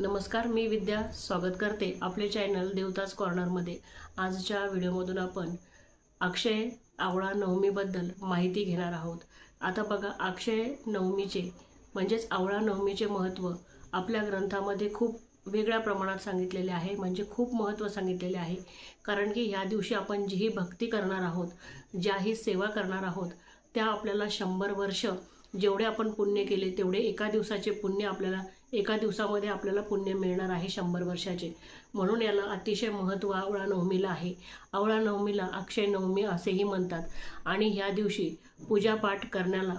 नमस्कार मी विद्या स्वागत करते आपले चॅनल देवताज कॉर्नरमध्ये आजच्या व्हिडिओमधून आपण अक्षय आवळा नवमीबद्दल माहिती घेणार आहोत. आता बघा अक्षय नवमीचे म्हणजेच आवळा नवमीचे महत्त्व आपल्या ग्रंथामध्ये खूप वेगळ्या प्रमाणात सांगितलेले आहे म्हणजे खूप महत्त्व सांगितलेले आहे. कारण की ह्या दिवशी आपण जीही भक्ती करणार आहोत ज्याही सेवा करणार आहोत त्या आपल्याला शंभर वर्ष जेवढे आपण पुण्य केले तेवढे एका दिवसाचे पुण्य आपल्याला एका दिवसामध्ये आपल्याला पुण्य मिळणार आहे शंभर वर्षाचे. म्हणून याला अतिशय महत्त्व आवळा नवमीला आहे. आवळा नवमीला अक्षय नवमी असेही म्हणतात. आणि ह्या दिवशी पूजापाठ करण्याला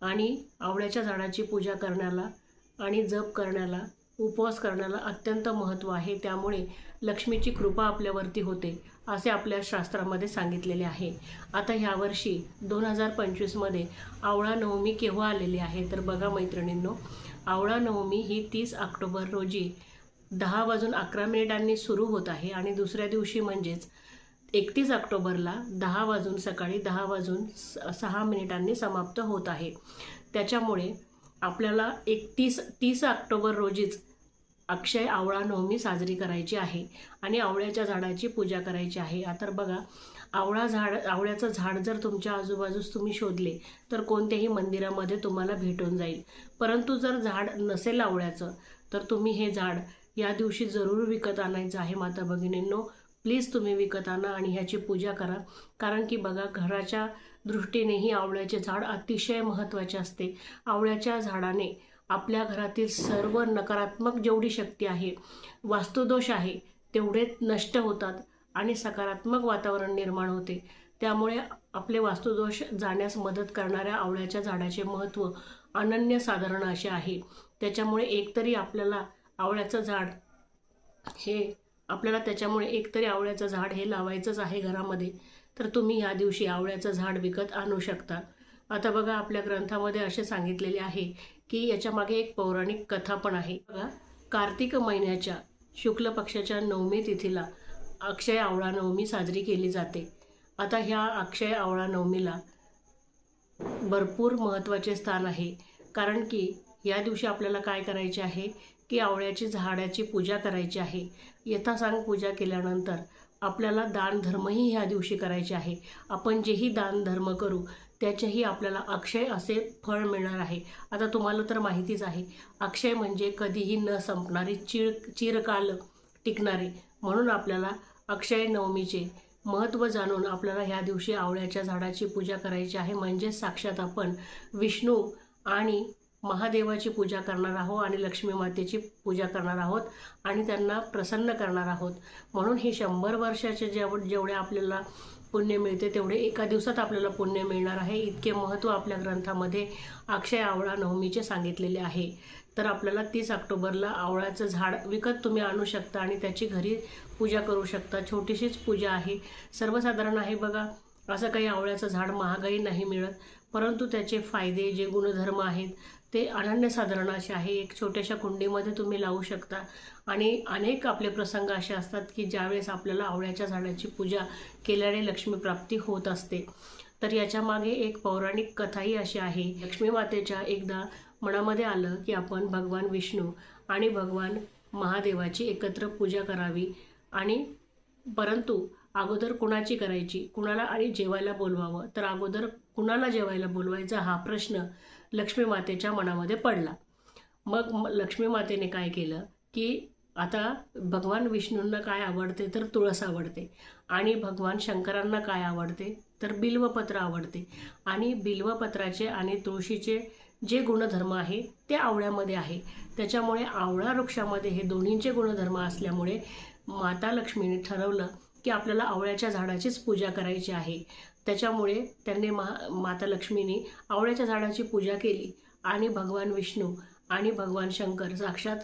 आणि आवळ्याच्या झाडाची पूजा करण्याला आणि जप करण्याला उपवास करण्याला अत्यंत महत्त्व आहे. त्यामुळे लक्ष्मीची कृपा आपल्यावरती होते असे आपल्या शास्त्रामध्ये सांगितलेले आहे. आता ह्यावर्षी दोन हजार पंचवीसमध्ये आवळा नवमी केव्हा आलेली आहे? तर बघा मैत्रिणींनो आवळा नवमी ही तीस ऑक्टोबर रोजी दहा वाजून अकरा मिनिटांनी सुरू होत आहे आणि दुसऱ्या दिवशी म्हणजेच एकतीस ऑक्टोबरला दहा वाजून सकाळी दहा वाजून स- सहा मिनिटांनी समाप्त होत आहे. त्याच्यामुळे आपल्याला एकतीस तीस ऑक्टोबर रोजीच अक्षय आवळा नवमी साजरी करायची आहे आणि आवळ्याच्या झाडाची पूजा करायची आहे. आता बघा आवळा झाड आवळ्याचं झाड जर तुमच्या आजूबाजूस तुम्ही शोधले तर कोणत्याही मंदिरामध्ये तुम्हाला भेटून जाईल. परंतु जर झाड नसेल आवळ्याचं तर तुम्ही हे झाड या दिवशी जरूर विकत आणायचं आहे माता भगिनींनो. प्लीज तुम्ही विकत आणा आणि ह्याची पूजा करा. कारण की बघा घराच्या दृष्टीनेही आवळ्याचे झाड अतिशय महत्त्वाचे असते. आवळ्याच्या झाडाने आपल्या घरातील सर्व नकारात्मक जेवढी शक्ती आहे वास्तुदोष आहे तेवढे नष्ट होतात आणि सकारात्मक वातावरण निर्माण होते. त्यामुळे आपले वास्तुदोष जाण्यास मदत करणाऱ्या आवळ्याच्या झाडाचे महत्त्व अनन्यसाधारण असे आहे. त्याच्यामुळे एकतरी आपल्याला आवळ्याचं झाड हे आपल्याला त्याच्यामुळे एकतरी आवळ्याचं झाड हे लावायचंच आहे घरामध्ये तर तुम्ही ह्या दिवशी आवळ्याचं झाड विकत आणू शकता. आता बघा आपल्या ग्रंथामध्ये असे सांगितलेले आहे की याच्या मागे एक पौराणिक कथा पण आहे. बघा कार्तिक महिन्याच्या शुक्ल पक्षाच्या नवमी तिथीला अक्षय आवळा नवमी साजरी केली जाते. आता ह्या अक्षय आवळा नवमीला भरपूर महत्त्वाचे स्थान आहे. कारण की या दिवशी आपल्याला काय करायचे आहे? की आवळ्याची झाडाची पूजा करायची आहे. यथासांग पूजा केल्यानंतर आपल्याला दानधर्मही ह्या दिवशी करायचे आहे. आपण जेही दानधर्म करू त्याचेही आपल्याला अक्षय असे फळ मिळणार आहे. आता तुम्हाला तर माहितीच आहे अक्षय म्हणजे कधीही न संपणारी चिर चिरकाल टिकणारे. म्हणून आपल्याला अक्षय नवमीचे महत्त्व जाणून आपल्याला ह्या दिवशी आवळ्याच्या झाडाची पूजा करायची आहे. म्हणजे साक्षात आपण विष्णू आणि महादेवाची पूजा करणार आहोत आणि लक्ष्मी मातेची पूजा करणार आहोत आणि त्यांना प्रसन्न करणार आहोत. म्हणून हे शंभर वर्षाचे जेव जेवढे आपल्याला पुण्य मिळते तेवढे एका दिवसात आपल्याला पुण्य मिळणार आहे. इतके महत्त्व आपल्या ग्रंथामध्ये अक्षय आवळा नवमीचे सांगितलेले आहे. तर आपल्याला तीस ऑक्टोबरला आवळाचं झाड विकत तुम्ही आणू शकता आणि त्याची घरी पूजा करू शकता. छोटीशीच पूजा आहे. सर्वसाधारण आहे बघा असं काही आवळ्याचं झाड महागाई नाही मिळत. परंतु त्याचे फायदे जे गुणधर्म आहेत ते अनन्यसाधारण असे आहे. एक छोट्याशा कुंडीमध्ये तुम्ही लावू शकता. आणि अनेक आपले प्रसंग असे असतात की ज्यावेळेस आपल्याला आवळ्याच्या झाडाची पूजा केल्याने लक्ष्मीप्राप्ती होत असते. तर याच्या मागे एक पौराणिक कथाही अशी आहे. लक्ष्मी मातेच्या एकदा मनामध्ये आलं की आपण भगवान विष्णू आणि भगवान महादेवाची एकत्र पूजा करावी आणि परंतु अगोदर कुणाची करायची? कुणाला आणि जेवायला बोलवावं? तर अगोदर कुणाला जेवायला बोलवायचा हा प्रश्न लक्ष्मी मातेच्या मनामध्ये पडला. मग म- लक्ष्मी मातेने काय केलं की आता भगवान विष्णूंना काय आवडते तर तुळस आवडते आणि भगवान शंकरांना काय आवडते तर बिल्वपत्र आवडते. आणि बिल्वपत्राचे आणि तुळशीचे जे गुणधर्म आहे ते आवळ्यामध्ये आहे. त्याच्यामुळे आवळा वृक्षामध्ये हे दोन्हींचे गुणधर्म असल्यामुळे माता लक्ष्मीने ठरवलं की आपल्याला आवळ्याच्या झाडाचीच पूजा करायची आहे. त्याच्यामुळे त्यांनी महा माता लक्ष्मीने आवळ्याच्या झाडाची पूजा केली आणि भगवान विष्णू आणि भगवान शंकर साक्षात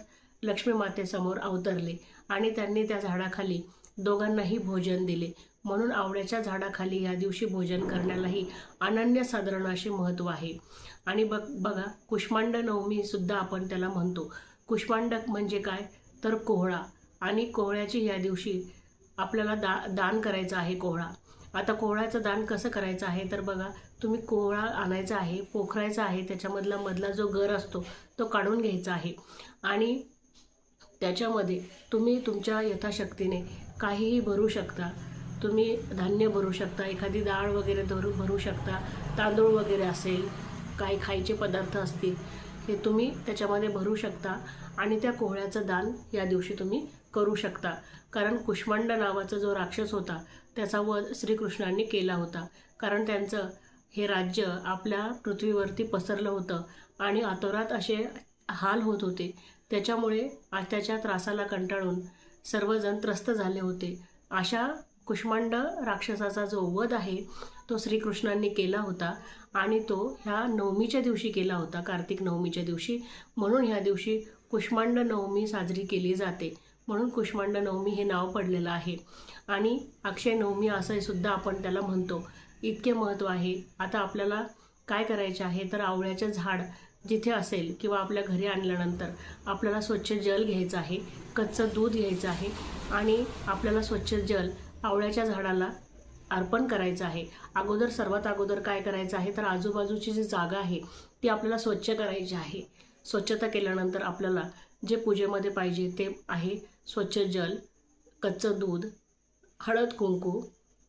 लक्ष्मी मातेसमोर अवतरले आणि त्यांनी त्या झाडाखाली दोघांनाही भोजन दिले. म्हणून आवळ्याच्या झाडाखाली या दिवशी भोजन करण्यालाही अनन्यसाधारण असे महत्त्व आहे. आणि बघ बघा कुष्मांड नवमीसुद्धा आपण त्याला म्हणतो. कुष्मांडक म्हणजे काय? तर कोहळा. आणि कोहळ्याची या दिवशी आपल्याला दा दान करायचं आहे कोहळा. आता कोहळ्याचं दान कसं करायचं आहे? तर बघा तुम्ही कोहळा आणायचा आहे पोखरायचा आहे त्याच्यामधला मधला जो गर असतो तो काढून घ्यायचा आहे. आणि त्याच्यामध्ये तुम्ही तुमच्या यथाशक्तीने काहीही भरू शकता. तुम्ही धान्य भरू शकता एखादी डाळ वगैरे धरू भरू शकता. तांदूळ वगैरे असेल काही खायचे पदार्थ असतील हे तुम्ही त्याच्यामध्ये भरू शकता. आणि त्या कोहळ्याचं दान या दिवशी तुम्ही करू शकता. कारण कुष्मांड नावाचा जो राक्षस होता त्याचा वध श्रीकृष्णांनी केला होता. कारण त्यांचं हे राज्य आपल्या पृथ्वीवरती पसरलं होतं आणि आतोरात असे हाल होत होते. त्याच्यामुळे आत्याच्या त्याच्या त्रासाला कंटाळून सर्वजण त्रस्त झाले होते. अशा कुष्मांड राक्षसाचा जो वध आहे तो श्रीकृष्णांनी केला होता आणि तो ह्या नवमीच्या दिवशी केला होता कार्तिक नवमीच्या दिवशी. म्हणून ह्या दिवशी कुष्मांड नवमी साजरी केली जाते. म्हणून कुष्मांड नवमी हे नाव पडलेलं आहे. आणि अक्षय नवमी असं सुद्धा आपण त्याला म्हणतो. इतके महत्त्व आहे. आता आपल्याला काय करायचे आहे? तर आवळ्याचं झाड जिथे असेल किंवा आपल्या घरी आणल्यानंतर आपल्याला स्वच्छ जल घ्यायचं आहे. कच्चं दूध घ्यायचं आहे. आणि आपल्याला स्वच्छ जल आवळ्याच्या झाडाला अर्पण करायचं आहे. अगोदर सर्वात अगोदर काय करायचं आहे? तर आजूबाजूची जी जागा आहे ती आपल्याला स्वच्छ करायची आहे. स्वच्छता केल्यानंतर आपल्याला जे पूजेमध्ये पाहिजे ते आहे. स्वच्छ जल कच्चं दूध हळद कुंकू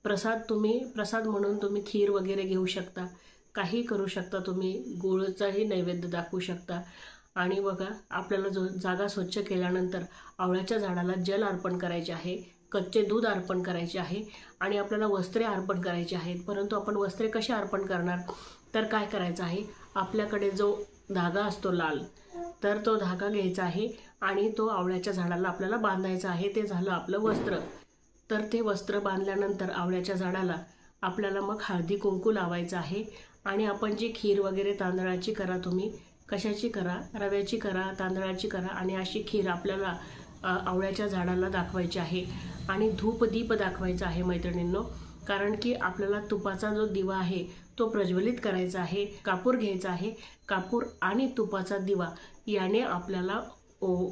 प्रसाद तुम्ही प्रसाद म्हणून तुम्ही खीर वगैरे घेऊ शकता. काही करू शकता तुम्ही गुळचाही नैवेद्य दाखवू शकता. आणि बघा आपल्याला जो जागा स्वच्छ केल्यानंतर आवळ्याच्या झाडाला जल अर्पण करायचे आहे कच्चे दूध अर्पण करायचे आहे आणि आपल्याला वस्त्रे अर्पण करायची आहेत. परंतु आपण वस्त्रे कसे अर्पण करणार? तर काय करायचं आहे? आपल्याकडे जो धागा असतो लाल तर तो धागा घ्यायचा आहे आणि तो आवळ्याच्या झाडाला आपल्याला बांधायचा आहे. ते झालं आपलं वस्त्र. तर ते वस्त्र बांधल्यानंतर आवळ्याच्या झाडाला आपल्याला मग हळदी कुंकू लावायचं आहे. आणि आपण जी खीर वगैरे तांदळाची करा तुम्ही कशाची करा? रव्याची करा तांदळाची करा आणि अशी खीर आपल्याला आवळ्याच्या झाडाला दाखवायची आहे. आणि धूप दीप दाखवायचा आहे मैत्रिणींनो. कारण की आपल्याला तुपाचा जो दिवा आहे तो प्रज्वलित करायचा आहे कापूर घ्यायचा आहे. कापूर आणि तुपाचा दिवा याने आपल्याला ओ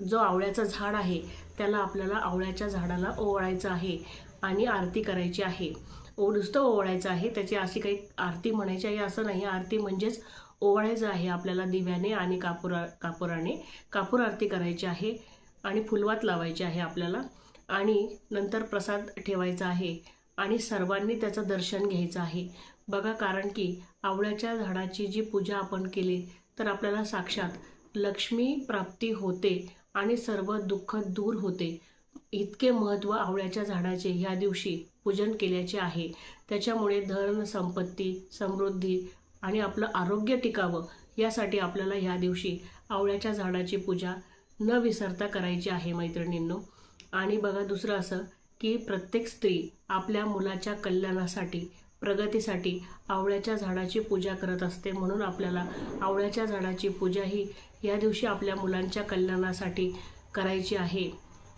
जो आवळ्याचं झाड आहे त्याला आपल्याला आवळ्याच्या झाडाला ओवाळायचं आहे आणि आरती करायची आहे. ओ नुसतं ओवाळायचं आहे त्याची अशी काही आरती म्हणायची आहे असं नाही. आरती म्हणजेच ओवाळायचं आहे आपल्याला दिव्याने आणि कापुरा कापुराने. कापूर आरती करायची आहे आणि फुलवात लावायची आहे आपल्याला आणि नंतर प्रसाद ठेवायचा आहे आणि सर्वांनी त्याचं दर्शन घ्यायचं आहे. बघा कारण की आवळ्याच्या झाडाची जी पूजा आपण केली तर आपल्याला साक्षात लक्ष्मी प्राप्ती होते आणि सर्व दुःख दूर होते. इतके महत्त्व आवळ्याच्या झाडाचे ह्या दिवशी पूजन केल्याचे आहे. त्याच्यामुळे धन संपत्ती समृद्धी आणि आपलं आरोग्य टिकावं यासाठी आपल्याला ह्या दिवशी आवळ्याच्या झाडाची पूजा न विसरता करायची आहे मैत्रिणींनो. आणि बघा दुसरं असं की प्रत्येक स्त्री आपल्या मुलाच्या कल्याणासाठी प्रगतीसाठी आवळ्याच्या झाडाची पूजा करत असते. म्हणून आपल्याला आवळ्याच्या झाडाची पूजा ही या दिवशी आपल्या मुलांच्या कल्याणासाठी करायची आहे.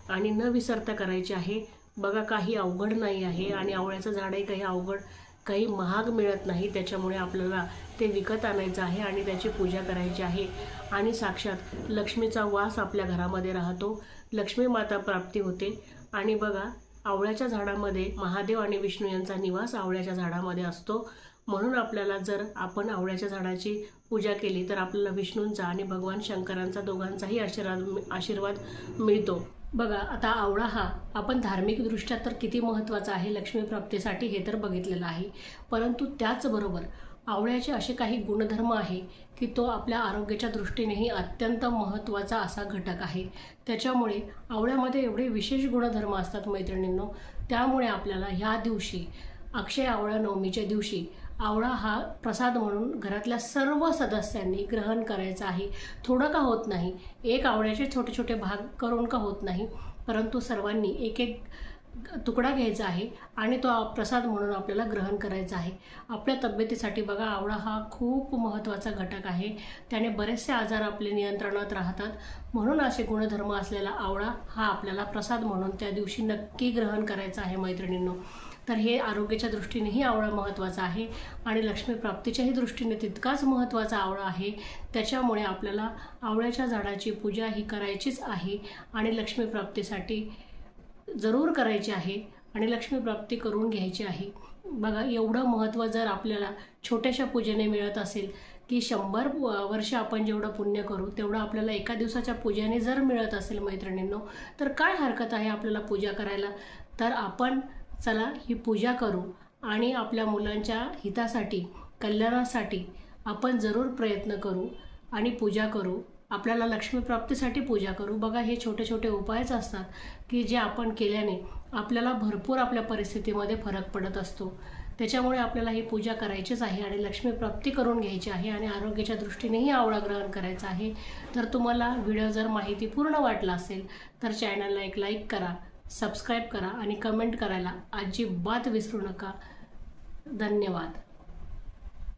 आणि न विसरता करायची आहे. बघा काही अवघड नाही आहे आणि आवळ्याचं झाडही काही अवघड काही महाग मिळत नाही. त्याच्यामुळे आपल्याला ते विकत आणायचं आहे आणि त्याची पूजा करायची आहे. आणि साक्षात लक्ष्मीचा वास आपल्या घरामध्ये राहतो. लक्ष्मी माता प्राप्ती होते. आणि बघा आवळ्याच्या झाडामध्ये महादेव आणि विष्णू यांचा निवास आवळ्याच्या झाडामध्ये असतो. म्हणून आपल्याला जर आपण आवळ्याच्या झाडाची पूजा केली तर आपल्याला विष्णूंचा आणि भगवान शंकरांचा दोघांचाही आशीर्वाद आशीर्वाद मिळतो. बघा आता आवळा हा आपण धार्मिकदृष्ट्या तर किती महत्त्वाचा आहे लक्ष्मी प्राप्तीसाठी हे तर बघितलेलं आहे. परंतु त्याचबरोबर आवळ्याचे असे काही गुणधर्म आहे की तो आपल्या आरोग्याच्या दृष्टीनेही अत्यंत महत्त्वाचा असा घटक आहे. त्याच्यामुळे आवळ्यामध्ये एवढे विशेष गुणधर्म असतात मैत्रिणींनो. त्यामुळे आपल्याला ह्या दिवशी अक्षय आवळा नवमीच्या दिवशी आवळा हा प्रसाद म्हणून घरातल्या सर्व सदस्यांनी ग्रहण करायचा आहे. थोडं का होत नाही? एक आवळ्याचे छोटे छोटे भाग करून का होत नाही? परंतु सर्वांनी एक एक तुकडा घ्यायचा आहे आणि तो प्रसाद म्हणून आपल्याला ग्रहण करायचा आहे. आपल्या तब्येतीसाठी बघा आवळा हा खूप महत्त्वाचा घटक आहे. त्याने बरेचसे आजार आपले नियंत्रणात राहतात. म्हणून असे गुणधर्म असलेला आवळा हा आपल्याला प्रसाद म्हणून त्या दिवशी नक्की ग्रहण करायचा आहे मैत्रिणींनो. तर हे आरोग्याच्या दृष्टीनेही आवळा महत्त्वाचा आहे आणि लक्ष्मीप्राप्तीच्याही दृष्टीने तितकाच महत्त्वाचा आवळा आहे. त्याच्यामुळे आपल्याला आवळ्याच्या झाडाची पूजा ही करायचीच आहे आणि लक्ष्मीप्राप्तीसाठी जरूर करायची आहे आणि लक्ष्मी प्राप्ती करून घ्यायची आहे. बघा एवढं महत्त्व जर आपल्याला छोट्याशा पूजेने मिळत असेल की शंभर वर्ष आपण जेवढं पुण्य करू तेवढं आपल्याला एका दिवसाच्या पूजेने जर मिळत असेल मैत्रिणींनो तर काय हरकत आहे आपल्याला पूजा करायला? तर आपण चला ही पूजा करू आणि आपल्या मुलांच्या हितासाठी कल्याणासाठी आपण जरूर प्रयत्न करू आणि पूजा करू. आपल्याला लक्ष्मीप्राप्तीसाठी पूजा करू. बघा हे छोटे छोटे उपायच असतात की जे आपण केल्याने आपल्याला भरपूर आपल्या परिस्थितीमध्ये फरक पडत असतो. त्याच्यामुळे आपल्याला ही पूजा करायचीच आहे आणि लक्ष्मीप्राप्ती करून घ्यायची आहे आणि आरोग्याच्या दृष्टीनेही आवळा ग्रहण करायचं आहे. तर तुम्हाला व्हिडिओ जर माहिती पूर्ण वाटला असेल तर चॅनलला एक लाईक करा सबस्क्राईब करा आणि कमेंट करायला अजिबात विसरू नका. धन्यवाद.